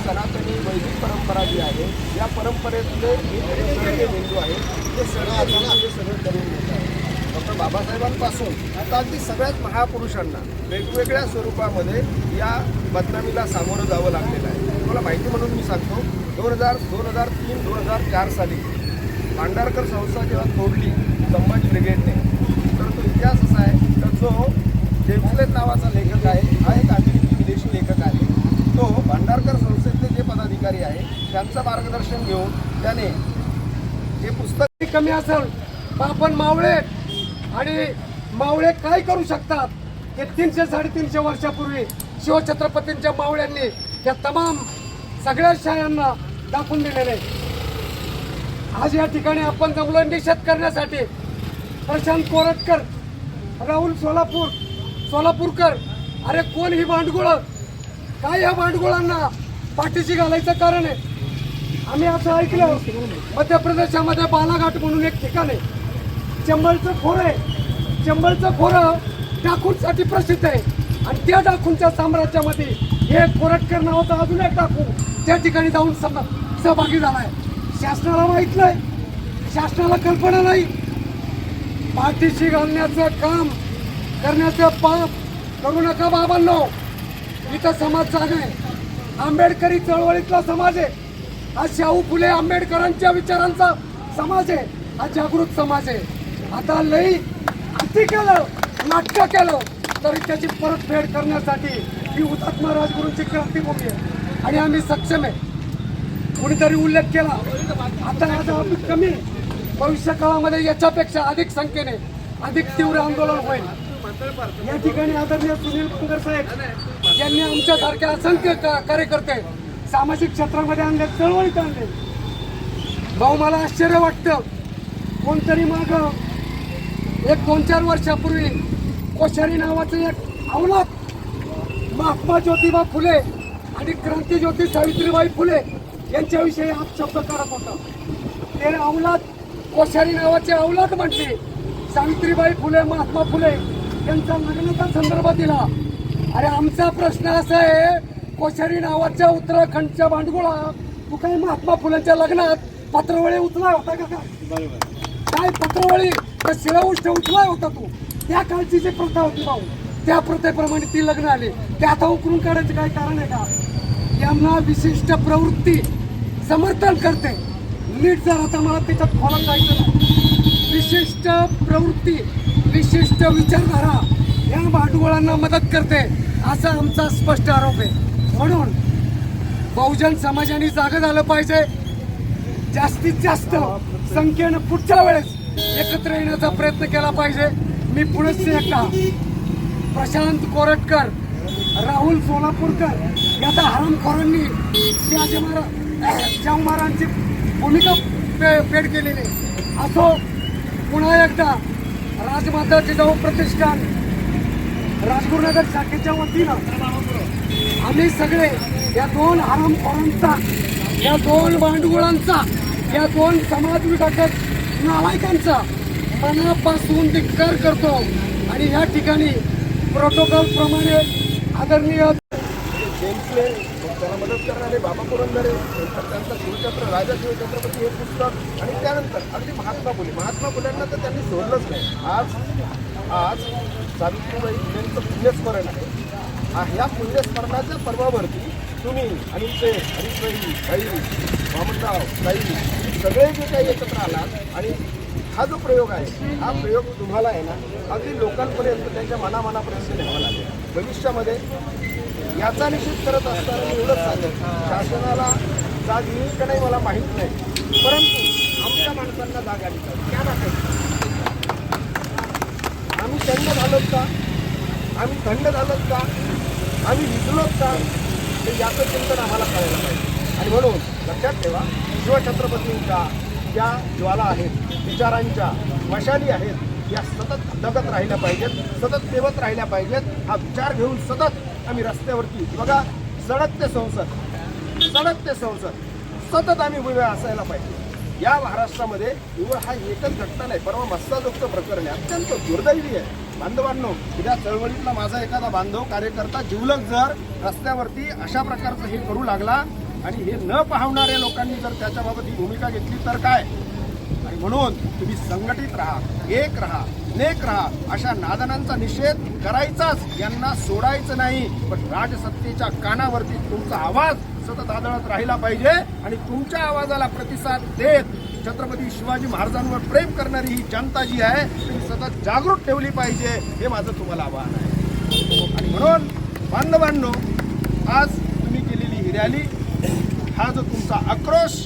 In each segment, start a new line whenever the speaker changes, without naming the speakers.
सनातनी वैदिक परंपरा जी आहे या परंपरेतले जे बिंदू आहे ते सगळं आजोबा हे सगळं करून घेत आहे डॉक्टर बाबासाहेबांपासून आता अगदी सगळ्याच महापुरुषांना वेगवेगळ्या स्वरूपामध्ये या बदनामीला सामोरं जावं लागलेलं आहे तुम्हाला माहिती म्हणून मी सांगतो दोन हजार दोन हजार तीन दोन हजार चार साली भांडारकर संस्था जेव्हा तोडली संभाजी ब्रिगेडने तर तो इतिहास असा आहे तर जो जेमलेत नावाचा लेखक आहे हा एक अमेरिकी विदेशी लेखक आहे. तो भांडारकर संस्थेतले जे पदाधिकारी आहे त्यांचं मार्गदर्शन घेऊन त्याने जे पुस्तक
कमी असेल तर आपण मावळे आणि मावळे काय करू शकतात? हे तीनशे साडेतीनशे वर्षापूर्वी शिवछत्रपतींच्या मावळ्यांनी या तमाम सगळ्या शाळांना दाखवून दिलेले. आज या ठिकाणी आपण जमलो निषेध करण्यासाठी. प्रशांत कोरटकर राहुल सोलापूर सोलापूरकर अरे कोण ही भांडगुळ? काय या भांडगुळांना पाठीशी घालायचं कारण आहे? आम्ही असं ऐकलं मध्य प्रदेशामध्ये बालाघाट म्हणून एक ठिकाण आहे. चंबळचं खोरं आहे. चंबळचं खोरं डाकूंसाठी प्रसिद्ध आहे. आणि त्या डाकूंच्या साम्राज्यामध्ये हे कोरटकर नावाचा अजून एक डाकू त्या ठिकाणी जाऊन सम सहभागी झाला आहे. शासनाला माहीत नाही. शासनाला कल्पना नाही. पाठीशी घालण्याचं काम करण्याचं पाप करू नका बाबांनो. इथं समाज जागा आहे. आंबेडकरी चळवळीतला समाज आहे. हा शाहू फुले आंबेडकरांच्या विचारांचा समाज आहे. हा जागृत समाज आहे. आता लई अति केलं नाटकं केलं तरी त्याची परतफेड करण्यासाठी ही हुतात्मा राजगुरूंची क्रांतीभूमी आहे. आणि आम्ही सक्षम आहे. कुणीतरी उल्लेख केला. आता याचा आपण कमी भविष्य काळामध्ये याच्यापेक्षा अधिक संख्येने अधिक तीव्र आंदोलन होईल. या ठिकाणी आदरणीय सुनील कुंगर साहेब यांनी आमच्यासारखे असंख्य क- कार्यकर्ते सामाजिक क्षेत्रामध्ये आणले चळवळीत आणले. भाऊ मला आश्चर्य वाटतं. कोणतरी माग एक दोन चार वर्षापूर्वी कोश्यारी नावाचं एक अवलाद महात्मा ज्योतिबा फुले आणि क्रांती ज्योती सावित्रीबाई फुले यांच्याविषयी आप शब्द करत होता. ते अवलाद कोश्यारी नावाचे अवलाद म्हटले सावित्रीबाई फुले महात्मा फुले यांचा लग्नाचा संदर्भ दिला. अरे आमचा प्रश्न असा आहे कोश्यारी नावाच्या उत्तराखंडच्या भांडगुळा तू काही महात्मा फुलेंच्या लग्नात पत्रवळी उचला होता का? काय? काय पत्रवळी? तर शिळाउष्ट उचलाय होता तू. त्या काळची जी प्रथा होती भाऊ त्या प्रथेप्रमाणे ती लग्न आली. ते आता उकरून काढायचं काही कारण आहे का? यांना विशिष्ट प्रवृत्ती समर्थन करते. नीट जर आता मला त्याच्यात फॉलो जायचं नाही. विशिष्ट प्रवृत्ती विशिष्ट विचारधारा या भांडवळांना मदत करते असा आमचा स्पष्ट आरोप आहे. म्हणून बहुजन समाजाने जागं झालं पाहिजे. जास्तीत जास्त संख्येनं पुढच्या वेळेस एकत्र येण्याचा प्रयत्न केला पाहिजे. मी पुढेच एकटा प्रशांत कोरटकर राहुल सोलापूरकर या त्या हरामखोरांनी शिवाजी महाराज शाहू महाराजांची भूमिका पे पेड केलेली असो पुन्हा एकदा राजमाता जिजाऊ प्रतिष्ठान राजगुरुनगर शाखेच्या वतीनं आम्ही सगळे या दोन हरामखोरांचा या दोन भांडवळांचा या दोन समाज विघटक नालायकांचा मनापासून धिक्कार करतो. आणि या ठिकाणी प्रोटोकॉल प्रमाणे आदरणीय
मला मदत करणारे बाबा पुरंदरे त्यांचा त्यांचं शिवछत्र राजा शिवछत्रपती हे पुस्तक आणि त्यानंतर अगदी महात्मा फुले. महात्मा फुल्यांना तर त्यांनी सोडलंच नाही. आज आज सावित्रीबाई फुलेंचं पुण्यस्मरण आहे. हा ह्या पुण्यस्मरणाच्या पर्वावरती तुम्ही आणि ते हरीशबाई काही वामनराव काही सगळे जे काही एकत्र आलात आणि हा जो प्रयोग आहे हा प्रयोग तुम्हाला आहे ना अगदी लोकांपर्यंत त्यांच्या मनामनापर्यंत न्यावा लागेल. भविष्यामध्ये याचा निषेध करत असताना मी एवढंच सांगेन शासनाला जाग येईल का नाही मला माहीत नाही परंतु आमच्या माणसांना जाग आली पाहिजे. त्या दाखवायची आम्ही थंड झालोत का? आम्ही थंड झालोत का? आम्ही विजलोत का? ते याचं चिंतन आम्हाला करायला पाहिजे. आणि म्हणून लक्षात ठेवा शिवछत्रपतींच्या ज्या ज्वाला आहेत विचारांच्या मशाली आहेत. या सतत जगत राहिल्या पाहिजेत सतत तेवत राहिल्या पाहिजेत. हा विचार घेऊन सतत आम्ही रस्त्यावरती बघा सडक ते संसद सडक ते संसद. सतत आम्ही उभे असायला पाहिजे. या महाराष्ट्रामध्ये केवळ हा एकच घटना नाही परवा मस्ताजोगचं प्रकरण आहे. अत्यंत दुर्दैवी आहे. बांधवांनो उद्या चळवळीतला माझा एखादा बांधव कार्यकर्ता जिवलग जर रस्त्यावरती अशा प्रकारचं हे करू लागला आणि हे न पाहणाऱ्या लोकांनी जर त्याच्याबाबत ही भूमिका घेतली तर काय? म्हणून तुम्ही संघटित राहा एक राहा नेक राहा. अशा नादनांचा निषेध करायचाच. यांना सोडायचं नाही. पण राजसत्तेच्या कानावरती तुमचा आवाज सतत आदळत राहिला पाहिजे आणि तुमच्या आवाजाला प्रतिसाद देत छत्रपती शिवाजी महाराजांवर प्रेम करणारी ही जनता जी आहे ती सतत जागृत ठेवली पाहिजे. हे माझं तुम्हाला आवाहन आहे. आणि म्हणून बांधवांनो आज तुम्ही केलेली ही रॅली हा जो तुमचा आक्रोश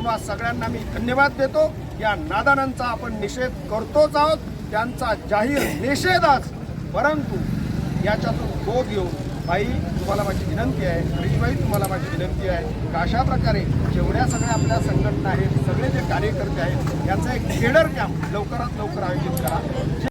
तुम्हा सगळ्यांना मी धन्यवाद देतो. या नादानांचा आपण निषेध करतोच आहोत. त्यांचा जाहीर निषेधच परंतु याच्यातून बोध घेऊन बाई तुम्हाला माझी विनंती आहे हरीशबाई तुम्हाला माझी विनंती आहे का अशा प्रकारे जेवढ्या सगळ्या आपल्या संघटना आहेत सगळे जे कार्यकर्ते आहेत यांचा एक केडर कॅम्प लवकरात लवकर आयोजित करा.